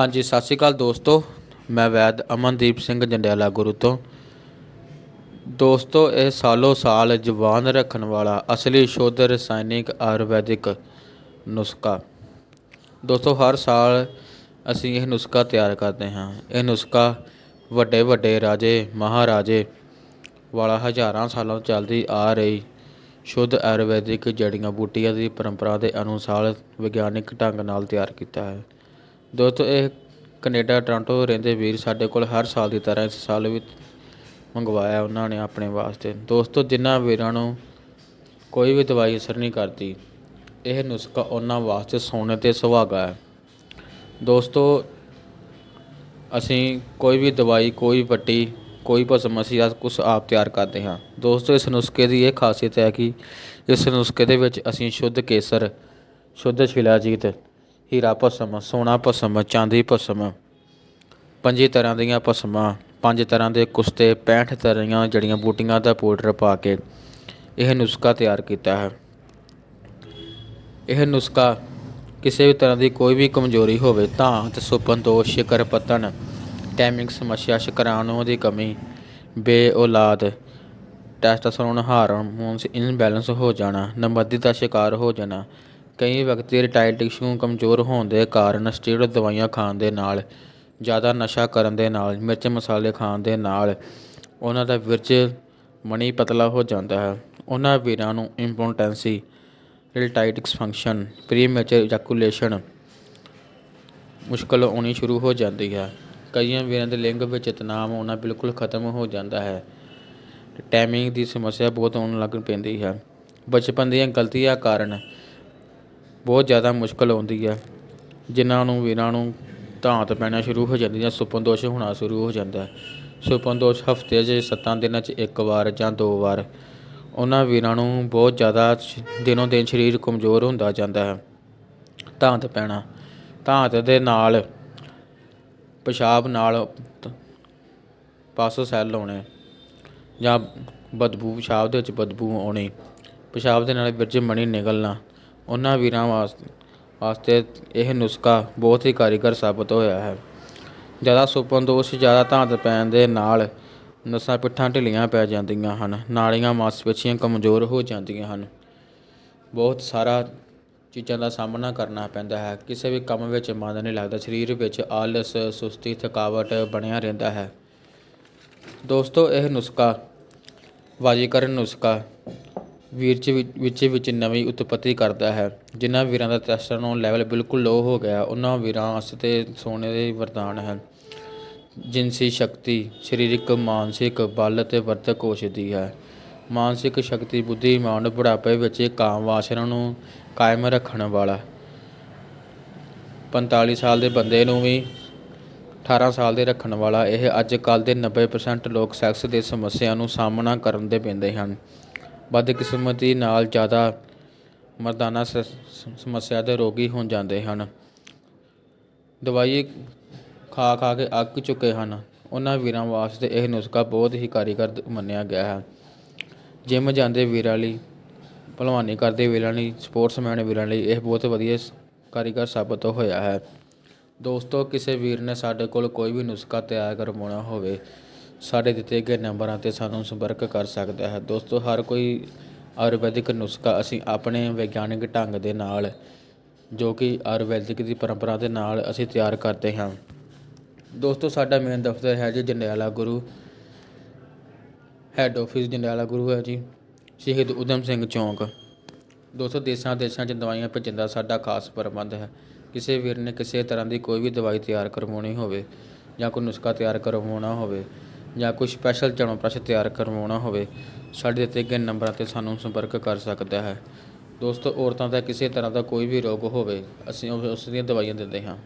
ਹਾਂਜੀ, ਸਤਿ ਸ਼੍ਰੀ ਅਕਾਲ ਦੋਸਤੋ। ਮੈਂ ਵੈਦ ਅਮਨਦੀਪ ਸਿੰਘ ਜੰਡਿਆਲਾ ਗੁਰੂ ਤੋਂ। ਦੋਸਤੋ, ਇਹ ਸਾਲੋ ਸਾਲ ਜਵਾਨ ਰੱਖਣ ਵਾਲਾ ਅਸਲੀ ਸ਼ੁੱਧ ਰਸਾਇਣਿਕ ਆਯੁਰਵੈਦਿਕ ਨੁਸਖਾ। ਦੋਸਤੋ, ਹਰ ਸਾਲ ਅਸੀਂ ਇਹ ਨੁਸਖਾ ਤਿਆਰ ਕਰਦੇ ਹਾਂ। ਇਹ ਨੁਸਖਾ ਵੱਡੇ ਵੱਡੇ ਰਾਜੇ, ਮਹਾਰਾਜੇ ਵਾਲਾ ਹਜ਼ਾਰਾਂ ਸਾਲਾਂ ਤੋਂ ਚੱਲਦੀ ਆ ਰਹੀ ਸ਼ੁੱਧ ਆਯੁਰਵੈਦਿਕ ਜੜੀਆਂ ਬੂਟੀਆਂ ਦੀ ਪਰੰਪਰਾ ਦੇ ਅਨੁਸਾਰ ਵਿਗਿਆਨਿਕ ਢੰਗ ਨਾਲ ਤਿਆਰ ਕੀਤਾ ਹੈ। ਦੋਸਤੋ, ਇਹ ਕੈਨੇਡਾ, ਟੋਰਾਂਟੋ ਰਹਿੰਦੇ ਵੀਰ ਸਾਡੇ ਕੋਲ ਹਰ ਸਾਲ ਦੀ ਤਰ੍ਹਾਂ ਇਸ ਸਾਲ ਵੀ ਮੰਗਵਾਇਆ ਉਹਨਾਂ ਨੇ ਆਪਣੇ ਵਾਸਤੇ। ਦੋਸਤੋ, ਜਿਨ੍ਹਾਂ ਵੀਰਾਂ ਨੂੰ ਕੋਈ ਵੀ ਦਵਾਈ ਅਸਰ ਨਹੀਂ ਕਰਦੀ, ਇਹ ਨੁਸਖਾ ਉਹਨਾਂ ਵਾਸਤੇ ਸੋਨੇ ਤੇ ਸੁਹਾਗਾ ਹੈ। ਦੋਸਤੋ, ਅਸੀਂ ਕੋਈ ਵੀ ਦਵਾਈ, ਕੋਈ ਪੱਟੀ ਕੋਈ ਭਸਮ ਅਸੀਂ ਆਪ ਕੁਛ ਆਪ ਤਿਆਰ ਕਰਦੇ ਹਾਂ। ਦੋਸਤੋ, ਇਸ ਨੁਸਖੇ ਦੀ ਇਹ ਖਾਸੀਅਤ ਹੈ ਕਿ ਇਸ ਨੁਸਖੇ ਦੇ ਵਿੱਚ ਅਸੀਂ ਸ਼ੁੱਧ ਕੇਸਰ, ਸ਼ੁੱਧ ਸ਼ਿਲਾਜੀਤ ਹੀਰਾ ਭਸਮ, ਸੋਨਾ ਭਸਮ, ਚਾਂਦੀ ਭਸਮ। ਪੰਜੀ ਤਰ੍ਹਾਂ ਦੀਆਂ ਭਸਮਾਂ, ਪੰਜ ਤਰ੍ਹਾਂ ਦੇ ਕੁਸਤੇ 65 ਤਰ੍ਹਾਂ ਦੀਆਂ ਜੜੀਆਂ ਬੂਟੀਆਂ ਦਾ ਪਾਊਡਰ ਪਾ ਕੇ ਇਹ ਨੁਸਖਾ ਤਿਆਰ ਕੀਤਾ ਹੈ। ਇਹ ਨੁਸਖਾ ਕਿਸੇ ਵੀ ਤਰ੍ਹਾਂ ਦੀ ਕੋਈ ਵੀ ਕਮਜ਼ੋਰੀ ਹੋਵੇ ਤਾਂ ਤੇ ਸੁਪਨ ਦੋਸ਼ ਸ਼ਿਕਰ ਪਤਨ ਟਾਈਮਿੰਗ ਸਮੱਸਿਆ, ਸ਼ੁਕਰਾਣੂ ਦੀ ਕਮੀ ਬੇ ਬੇਔਲਾਦ ਟੈਸਟੋਸਟੇਰੋਨ ਹਾਰਮੋਨਸ ਇਨਬੈਲੈਂਸ ਹੋ ਜਾਣਾ ਨਮਦੀ ਦਾ ਸ਼ਿਕਾਰ ਹੋ ਜਾਣਾ ਕਈ ਵਿਅਕਤੀ ਰਿਟਾਇਰ ਟਿਸ਼ੂ ਕਮਜ਼ੋਰ ਹੋਣ ਦੇ ਕਾਰਨ ਸਟੀਰੋਇਡ ਦਵਾਈਆਂ ਖਾਣ ਦੇ ਨਾਲ, ਜ਼ਿਆਦਾ ਨਸ਼ਾ ਕਰਨ ਦੇ ਨਾਲ, ਮਿਰਚ ਮਸਾਲੇ ਖਾਣ ਦੇ ਨਾਲ ਉਹਨਾਂ ਦਾ ਵਿਰਜ ਮਣੀ ਪਤਲਾ ਹੋ ਜਾਂਦਾ ਹੈ। ਉਹਨਾਂ ਵੀਰਾਂ ਨੂੰ ਇੰਪੋਰਟੈਂਸੀ ਰਿਲਟਾਈਟਿਕਸ ਫੰਕਸ਼ਨ ਪ੍ਰੀਮੈਚਰ ਇਜੈਕੂਲੇਸ਼ਨ ਮੁਸ਼ਕਲ ਆਉਣੀ ਸ਼ੁਰੂ ਹੋ ਜਾਂਦੀ ਹੈ। ਕਈਆਂ ਵੀਰਾਂ ਦੇ ਲਿੰਗ ਵਿੱਚ ਤਣਾਅ ਆਉਣਾ ਬਿਲਕੁਲ ਖਤਮ ਹੋ ਜਾਂਦਾ ਹੈ। ਟਾਈਮਿੰਗ ਦੀ ਸਮੱਸਿਆ ਬਹੁਤ ਆਉਣ ਲੱਗ ਪੈਂਦੀ ਹੈ। ਬਚਪਨ ਦੀਆਂ ਗਲਤੀਆਂ ਕਾਰਨ ਬਹੁਤ ਜ਼ਿਆਦਾ ਮੁਸ਼ਕਲ ਆਉਂਦੀ ਹੈ ਜਿਨ੍ਹਾਂ ਨੂੰ, ਵੀਰਾਂ ਨੂੰ ਧਾਂਤ ਪੈਣਾ ਸ਼ੁਰੂ ਹੋ ਜਾਂਦੀ ਜਾਂ ਸੁਪਨ ਦੋਸ਼ ਹੋਣਾ ਸ਼ੁਰੂ ਹੋ ਜਾਂਦਾ। ਹੈ ਸੁਪਨ ਦੋਸ਼ ਹਫ਼ਤੇ 'ਚ ਸੱਤਾਂ ਦਿਨਾਂ 'ਚ ਇੱਕ ਵਾਰ ਜਾਂ ਦੋ ਵਾਰ। ਉਹਨਾਂ ਵੀਰਾਂ ਨੂੰ ਬਹੁਤ ਜ਼ਿਆਦਾ ਸ਼- ਦਿਨੋਂ ਦਿਨ ਸਰੀਰ ਕਮਜ਼ੋਰ ਹੁੰਦਾ ਜਾਂਦਾ ਹੈ। ਧਾਂਤ ਪੈਣਾ। ਧਾਂਤ ਦੇ ਨਾਲ ਪਿਸ਼ਾਬ ਨਾਲ ਤ- ਪਾਸੋ ਸੈੱਲ ਆਉਣੇ ਜਾਂ ਬਦਬੂ, ਪਿਸ਼ਾਬ ਦੇ ਵਿੱਚ ਬਦਬੂ ਆਉਣੀ। ਪਿਸ਼ਾਬ ਦੇ ਨਾਲ ਵਿਰਜ ਮਣੀ ਨਿਕਲਣਾ। ਉਹਨਾਂ ਵੀਰਾਂ ਵਾਸ- ਵਾਸਤੇ ਇਹ ਨੁਸਖਾ ਬਹੁਤ ਹੀ ਕਾਰੀਗਰ ਸਾਬਤ ਹੋਇਆ ਹੈ। ਜ਼ਿਆਦਾ ਸੁਪਨ ਦੋਸ਼, ਜ਼ਿਆਦਾ ਧਾਂਤ ਪੈਣ ਦੇ ਨਾਲ ਨਸਾਂ ਪਿੱਠਾਂ ਢਿੱਲੀਆਂ ਪੈ ਜਾਂਦੀਆਂ ਹਨ, ਨਾੜੀਆਂ ਮਾਸਪੇਸ਼ੀਆਂ ਕਮਜ਼ੋਰ ਹੋ ਜਾਂਦੀਆਂ ਹਨ। ਬਹੁਤ ਸਾਰਾ ਚੀਜ਼ਾਂ ਦਾ ਸਾਹਮਣਾ ਕਰਨਾ ਪੈਂਦਾ ਹੈ। ਕਿਸੇ ਵੀ ਕੰਮ ਵਿੱਚ ਮਨ ਨਹੀਂ ਲੱਗਦਾ, ਸਰੀਰ ਵਿੱਚ ਆਲਸ, ਸੁਸਤੀ, ਥਕਾਵਟ ਬਣਿਆ ਰਹਿੰਦਾ ਹੈ। ਦੋਸਤੋ, ਇਹ ਨੁਸਖਾ, ਵਾਜੀਕਰਨ ਨੁਸਖਾ ਵੀਰ ਵਿ- ਵਿੱਚ ਵਿੱਚ ਨਵੀਂ ਉਤਪਤੀ ਕਰਦਾ ਹੈ। ਜਿਨ੍ਹਾਂ ਵੀਰਾਂ ਦਾ ਟੈਸਟੋਸਟੇਰੋਨ ਲੈਵਲ ਬਿਲਕੁਲ ਲੋ ਹੋ ਗਿਆ, ਉਹਨਾਂ ਵੀਰਾਂ ਵਾਸਤੇ ਸੋਨੇ ਦੇ ਵਰਦਾਨ ਹੈ। ਜਿਨਸੀ ਸ਼ਕਤੀ, ਸਰੀਰਕ, ਮਾਨਸਿਕ ਬਲ ਅਤੇ ਵਰਤਕ ਔਸ਼ਧੀ ਹੈ। ਮਾਨਸਿਕ ਸ਼ਕਤੀ ਬੁੱਧੀਮਾਨ ਬੁਢਾਪੇ ਵਿੱਚ ਕਾਮ ਵਾਸਨਾ ਨੂੰ ਕਾਇਮ ਰੱਖਣ ਵਾਲਾ। 45 ਸਾਲ ਦੇ ਬੰਦੇ ਨੂੰ ਵੀ 18 ਸਾਲ ਦੇ ਰੱਖਣ ਵਾਲਾ, ਇਹ ਅੱਜ ਕੱਲ੍ਹ ਦੇ 90% ਲੋਕ ਸੈਕਸ ਦੇ ਸਮੱਸਿਆ ਨੂੰ ਸਾਹਮਣਾ ਕਰਨ ਦੇ ਪੈਂਦੇ ਹਨ। ਬਦਕਿਸਮਤੀ ਨਾਲ ਜ਼ਿਆਦਾ ਮਰਦਾਨਾ ਸ- ਸਮੱਸਿਆ ਦੇ ਰੋਗੀ ਹੋ ਜਾਂਦੇ ਹਨ। ਦਵਾਈ ਖਾ ਖਾ ਕੇ ਅੱਕ ਚੁੱਕੇ ਹਨ। ਉਹਨਾਂ ਵੀਰਾਂ ਵਾਸਤੇ ਇਹ ਨੁਸਖਾ ਬਹੁਤ ਹੀ ਕਾਰੀਗਰ ਮੰਨਿਆ ਗਿਆ ਹੈ। ਜਿਮ ਜਾਂਦੇ ਵੀਰਾਂ ਲਈ, ਭਲਵਾਨੀ ਕਰਦੇ ਵੀਰਾਂ ਲਈ, ਸਪੋਰਟਸਮੈਨ ਵੀਰਾਂ ਲਈ ਇਹ ਬਹੁਤ ਵਧੀਆ ਸ- ਕਾਰੀਗਰ ਸਾਬਤ ਹੋਇਆ ਹੈ। ਦੋਸਤੋ, ਕਿਸੇ ਵੀਰ ਨੇ ਸਾਡੇ ਕੋਲ ਕੋਈ ਵੀ ਨੁਸਖਾ ਤਿਆਰ ਕਰਵਾਉਣਾ ਹੋਵੇ ਸਾਡੇ ਦਿੱਤੇ ਗਏ ਨੰਬਰਾਂ ਤੇ ਸਾਨੂੰ ਸੰਪਰਕ ਕਰ ਸਕਦਾ ਹੈ। ਦੋਸਤੋ, ਹਰ ਕੋਈ ਆਯੁਰਵੈਦਿਕ ਨੁਸਖਾ ਅਸੀਂ ਆਪਣੇ ਵਿਗਿਆਨਿਕ ਢੰਗ ਦੇ ਨਾਲ, ਜੋ ਕਿ ਆਯੁਰਵੈਦਿਕ ਦੀ ਪਰੰਪਰਾ ਦੇ ਨਾਲ ਅਸੀਂ ਤਿਆਰ ਕਰਦੇ ਹਾਂ। ਦੋਸਤੋ, ਸਾਡਾ ਮੇਨ ਦਫ਼ਤਰ ਹੈ ਜੀ ਜੰਡਿਆਲਾ ਗੁਰੂ ਹੈੱਡ ਆਫਿਸ ਜੰਡਿਆਲਾ ਗੁਰੂ ਹੈ ਜੀ, ਸ਼ਹੀਦ ਊਧਮ ਸਿੰਘ ਚੌਂਕ। ਦੋਸਤੋ, ਦੇਸ਼ਾਂ ਦੇਸ਼ਾਂ 'ਚ ਦਵਾਈਆਂ ਭੇਜਣ ਦਾ ਸਾਡਾ ਖਾਸ ਪ੍ਰਬੰਧ ਹੈ। ਕਿਸੇ ਵੀਰ ਨੇ ਕਿਸੇ ਤਰ੍ਹਾਂ ਦੀ ਕੋਈ ਵੀ ਦਵਾਈ ਤਿਆਰ ਕਰਵਾਉਣੀ ਹੋਵੇ ਜਾਂ ਕੋਈ ਨੁਸਖਾ ਤਿਆਰ ਕਰਵਾਉਣਾ ਹੋਵੇ ਜਾਂ ਕੋਈ ਸਪੈਸ਼ਲ ਚਣੋਪ੍ਰਸ਼ ਤਿਆਰ ਕਰਵਾਉਣਾ ਹੋਵੇ, ਸਾਡੇ ਦਿੱਤੇ ਗਏ ਨੰਬਰਾਂ ਤੇ ਸਾਨੂੰ ਸੰਪਰਕ ਕਰ ਸਕਦਾ ਹੈ। ਦੋਸਤੋ, ਔਰਤਾਂ ਦਾ ਕਿਸੇ ਤਰ੍ਹਾਂ ਦਾ ਕੋਈ ਵੀ ਰੋਗ ਹੋਵੇ, ਅਸੀਂ ਉਸ ਉਸ ਦੀਆਂ ਦਵਾਈਆਂ ਦਿੰਦੇ ਹਾਂ।